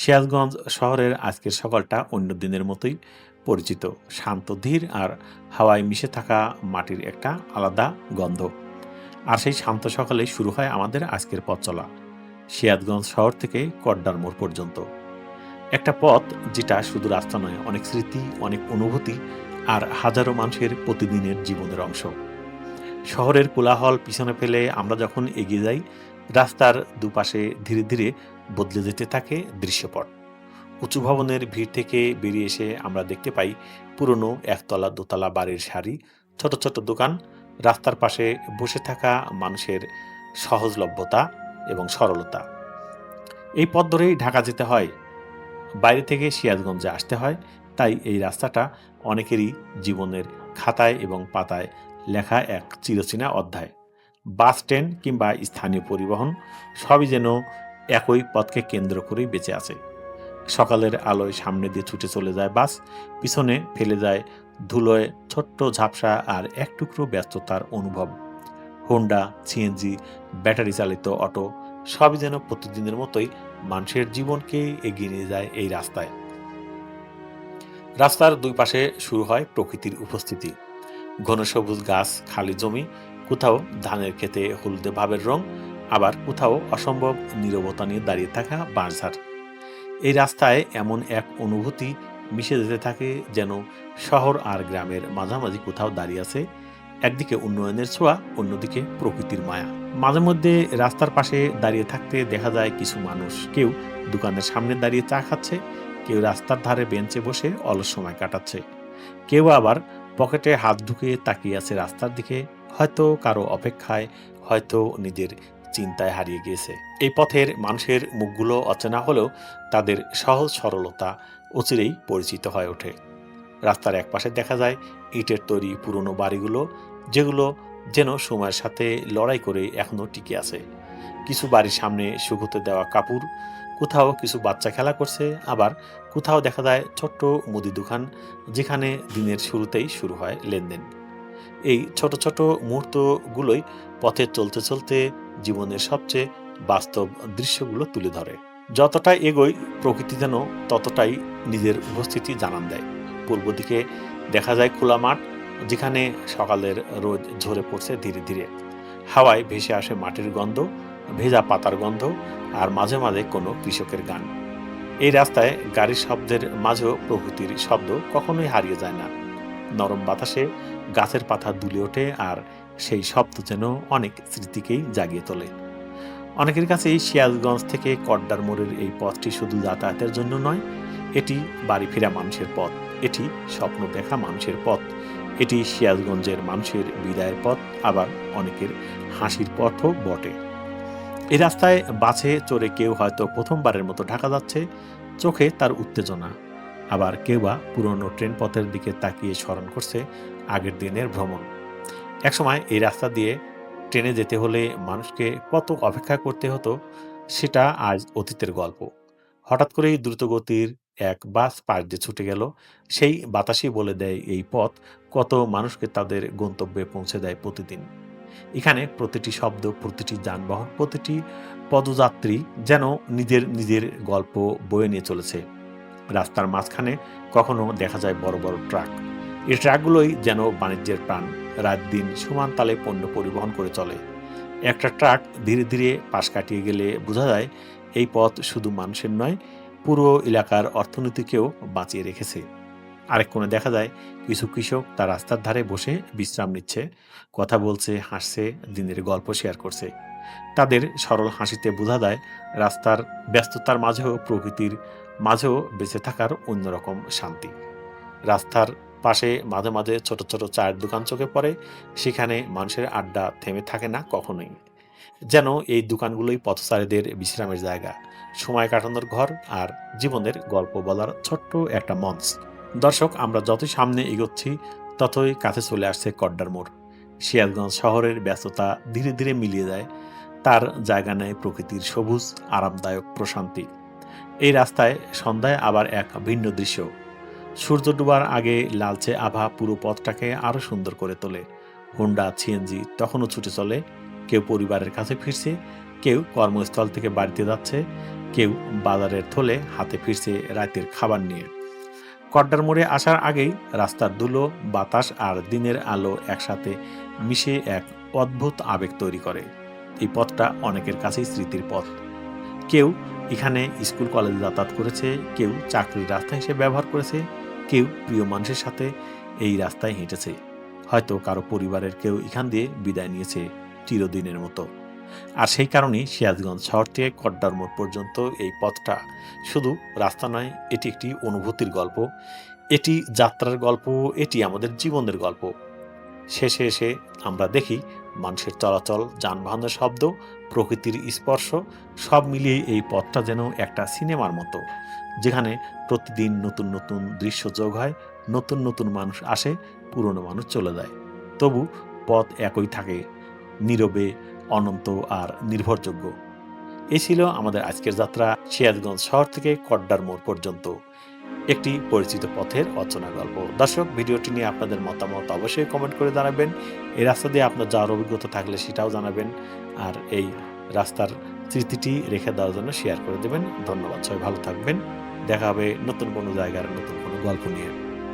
সিরাজগঞ্জ শহরের আজকের সকালটা অন্য দিনের মতোই পরিচিত। শান্ত, ধীর আর হাওয়ায় মিশে থাকা মাটির একটা আলাদা গন্ধ। আর সেই শান্ত সকালে শুরু হয় আমাদের আজকের পথ চলা সিরাজগঞ্জ শহর থেকে কড্ডার মোড় পর্যন্ত। একটা পথ যেটা শুধু রাস্তা নয়, অনেক স্মৃতি, অনেক অনুভূতি আর হাজারো মানুষের প্রতিদিনের জীবনের অংশ। শহরের কোলাহল পিছনে ফেলে আমরা যখন এগিয়ে যাই রাস্তার দুপাশে ধীরে ধীরে বদলে যেতে থাকে দৃশ্যপট। উঁচু ভবনের ভিড় থেকে বেরিয়ে এসে আমরা দেখতে পাই পুরনো একতলা দোতলা বাড়ির শাড়ি, ছোট ছোট দোকান, রাস্তার পাশে বসে থাকা মানুষের সহজলভ্যতা এবং সরলতা। এই পথ ধরেই ঢাকা যেতে হয়, বাইরে থেকে সিরাজগঞ্জে আসতে হয়, তাই এই রাস্তাটা অনেকেরই জীবনের খাতায় এবং পাতায় লেখা এক চিরচেনা অধ্যায়। বাস স্ট্যান্ড কিংবা স্থানীয় পরিবহন সবই যেন একই পথকে কেন্দ্র করেই বেঁচে আছে। সকালের আলোয় সামনে দিয়ে ছুটে চলে যায় বাস, পিছনে ফেলে যায় ধুলোয় ছোট্ট ঝাপসা আর এক টুকরো ব্যস্ততার অনুভব। হোন্ডা সিএনজি ব্যাটারি চালিত অটো সবই যেন প্রতিদিনের মতোই মানুষের জীবনকে এগিয়ে নিয়ে যায় এই রাস্তায়। রাস্তার দুই পাশে শুরু হয় প্রকৃতির উপস্থিতি। ঘন সবুজ গাছ, খালি জমি কোথাও ধানের খেতে হলদে ভাবের রং, আবার কোথাও অসম্ভব নীরবতা নিয়ে দাঁড়িয়ে থাকা বাঁশঝাড়। এই রাস্তায় এমন এক অনুভূতি মিশে যেতে থাকে যেন শহর আর গ্রামের মাঝামাঝি কোথাও দাঁড়িয়ে আছে, একদিকে উন্নয়নের ছোঁয়া, অন্যদিকে প্রকৃতির মায়া। মাঝে মধ্যে রাস্তার পাশে দাঁড়িয়ে থাকতে দেখা যায় কিছু মানুষ। কেউ দোকানের সামনে দাঁড়িয়ে চা খাচ্ছে, কেউ রাস্তার ধারে বেঞ্চে বসে অলস সময় কাটাচ্ছে। কেউ আবার পকেটে হাত ঢুকে তাকিয়ে আছে রাস্তার দিকে হয়তো কারও অপেক্ষায়, হয়তো নিজের চিন্তায় হারিয়ে গিয়েছে। এই পথের মানুষের মুখগুলো অচেনা হলেও তাদের সহজ সরলতা অচিরেই পরিচিত হয়ে ওঠে। রাস্তার একপাশে দেখা যায় ইটের তৈরি পুরনো বাড়িগুলো, যেগুলো যেন সময়ের সাথে লড়াই করে এখনও টিকে আছে। কিছু বাড়ির সামনে শুকোতে দেওয়া কাপড়, কোথাও কিছু বাচ্চা খেলা করছে, আবার কোথাও দেখা যায় ছোট্ট মুদি দোকান, যেখানে দিনের শুরুতেই শুরু হয় লেনদেন। এই ছোট ছোট মুহূর্তগুলোই পথে চলতে চলতে জীবনের সবচেয়ে বাস্তব দৃশ্যগুলো তুলে ধরে। যতটা এগোই, প্রকৃতি যেন ততটাই নিজের উপস্থিতি জানান দেয়। পূর্ব দিকে দেখা যায় খোলা মাঠ, যেখানে সকালের রোদ ঝরে পড়ছে ধীরে ধীরে। হাওয়ায় ভেসে আসে মাটির গন্ধ, ভেজা পাতার গন্ধ, আর মাঝে মাঝে কোনো কৃষকের গান। এই রাস্তায় গাড়ির শব্দের মাঝেও প্রকৃতির শব্দ কখনোই হারিয়ে যায় না। নরম বাতাসে গাছের পাতা দুলে ওঠে আর সেই শব্দ যেন অনেক স্মৃতিকেই জাগিয়ে তোলে। অনেকের কাছে এই শিয়ালগঞ্জ থেকে কড্ডার মোড়ের এই পথটি শুধু যাতায়াতের জন্য নয়, এটি বাড়ি ফেরা মানুষের পথ, এটি স্বপ্ন দেখা মানুষের পথ, এটি শিয়ালগঞ্জের মানুষের বিদায়ের পথ, আবার অনেকের হাসির পথও বটে। এই রাস্তায় বাসে চড়ে কেউ হয়তো প্রথমবারের মতো ঢাকা যাচ্ছে, চোখে তার উত্তেজনা। আবার কেউ বা পুরনো ট্রেন পথের দিকে তাকিয়ে স্মরণ করছে আগের দিনের ভ্রমণ। একসময় এই রাস্তা দিয়ে ট্রেনে যেতে হলে মানুষকে কত অপেক্ষা করতে হতো, সেটা আজ অতীতের গল্প। হঠাৎ করেই দ্রুতগতির এক বাস পাশ দিয়ে ছুটে গেল। সেই বাতাসই বলে দেয় এই পথ, কত মানুষকে তাদের গন্তব্যে পৌঁছে দেয় প্রতিদিন। এখানে প্রতিটি শব্দ, প্রতিটি যানবাহন, প্রতিটি পদযাত্রী যেন নিজের নিজের গল্প বয়ে নিয়ে চলেছে। রাস্তার মাঝখানে কখনো দেখা যায় বড় বড় ট্রাক। এই ট্রাকগুলোই যেন বাণিজ্যের প্রাণ। রাত দিন সমান তালে পণ্য পরিবহন করে চলে। একটা ট্রাক ধীরে ধীরে পাশ কাটিয়ে গেলে বোঝা যায় এই পথ শুধু মানুষের নয়, পুরো এলাকার অর্থনীতিকেও বাঁচিয়ে রেখেছে। আরেক কোণে দেখা যায়, কিছু কৃষক তার রাস্তার ধারে বসে বিশ্রাম নিচ্ছে, কথা বলছে, হাসছে, দিনের গল্প শেয়ার করছে। তাদের সরল হাসিতে বোঝা যায়, রাস্তার ব্যস্ততার মাঝেও প্রকৃতির মাঝেও বেঁচে থাকার অন্যরকম শান্তি। রাস্তার পাশে মাঝে মাঝে ছোট ছোট চায়ের দোকান চোখে পড়ে, সেখানে মানুষের আড্ডা থেমে থাকে না কখনোই। যেন এই দোকানগুলোই পথচারীদের বিশ্রামের জায়গা, সময় কাটানোর ঘর আর জীবনের গল্প বলার ছোট্ট একটা মঞ্চ। দর্শক, আমরা যতই সামনে এগোচ্ছি, ততই কাছে চলে আসছে কড্ডার মোড়। শিয়ালগঞ্জ শহরের ব্যস্ততা ধীরে ধীরে মিলিয়ে যায়। তার জায়গা নেয় প্রকৃতির সবুজ, আরামদায়ক প্রশান্তি। এই রাস্তায় সন্ধ্যায় আবার এক ভিন্ন দৃশ্য। সূর্য ডুবার আগে লালচে আভা পুরো পথটাকে আরও সুন্দর করে তোলে। হোন্ডা, সিএনজি তখনও ছুটে চলে। কেউ পরিবারের কাছে ফিরছে, কেউ কর্মস্থল থেকে বাড়িতে যাচ্ছে, কেউ বাজারের থলে হাতে ফিরছে রাতের খাবার নিয়ে। কড্ডার মোড়ে আসার আগেই রাস্তার ধুলো বাতাস আর দিনের আলো একসাথে মিশে এক অদ্ভুত আবেগ তৈরি করে। এই পথটা অনেকের কাছেই স্মৃতির পথ। কেউ এখানে স্কুল কলেজে যাতায়াত করেছে, কেউ চাকরির রাস্তা হিসেবে ব্যবহার করেছে, কেউ প্রিয় মানুষের সাথে এই রাস্তায় হেঁটেছে। হয়তো কারও পরিবারের কেউ এখান দিয়ে বিদায় নিয়েছে চিরদিনের মতো। আর সেই কারণেই সিরাজগঞ্জ শহর থেকে কড্ডার মোড় পর্যন্ত এই পথটা শুধু রাস্তা নয়, এটি একটি অনুভূতির গল্প। এটি যাত্রার গল্প, এটি আমাদের জীবনের গল্প। শেষে এসে আমরা দেখি মানুষের চলাচল, যানবাহনের শব্দ প্রকৃতির স্পর্শ, সব মিলিয়ে এই পথটা যেন একটা সিনেমার মতো, যেখানে প্রতিদিন নতুন নতুন দৃশ্য যোগ হয়, নতুন নতুন মানুষ আসে, পুরনো মানুষ চলে যায়। তবু পথ একই থাকে, নীরবে, অনন্ত আর নির্ভরযোগ্য। এ ছিল আমাদের আজকের যাত্রা সিরাজগঞ্জ শহর থেকে কড্ডার মোড় পর্যন্ত। একটি পরিচিত পথের অচনা গল্প। দর্শক, ভিডিওটি নিয়ে আপনাদের মতামত অবশ্যই কমেন্ট করে জানাবেন। এই রাস্তা দিয়ে আপনার যাওয়ার অভিজ্ঞতা থাকলে সেটাও জানাবেন আর এই রাস্তার স্মৃতিটি রেখে দেওয়ার জন্য শেয়ার করে দেবেন। ধন্যবাদ, সবাই ভালো থাকবেন। দেখা হবে নতুন কোনো জায়গার নতুন কোনো গল্প নিয়ে।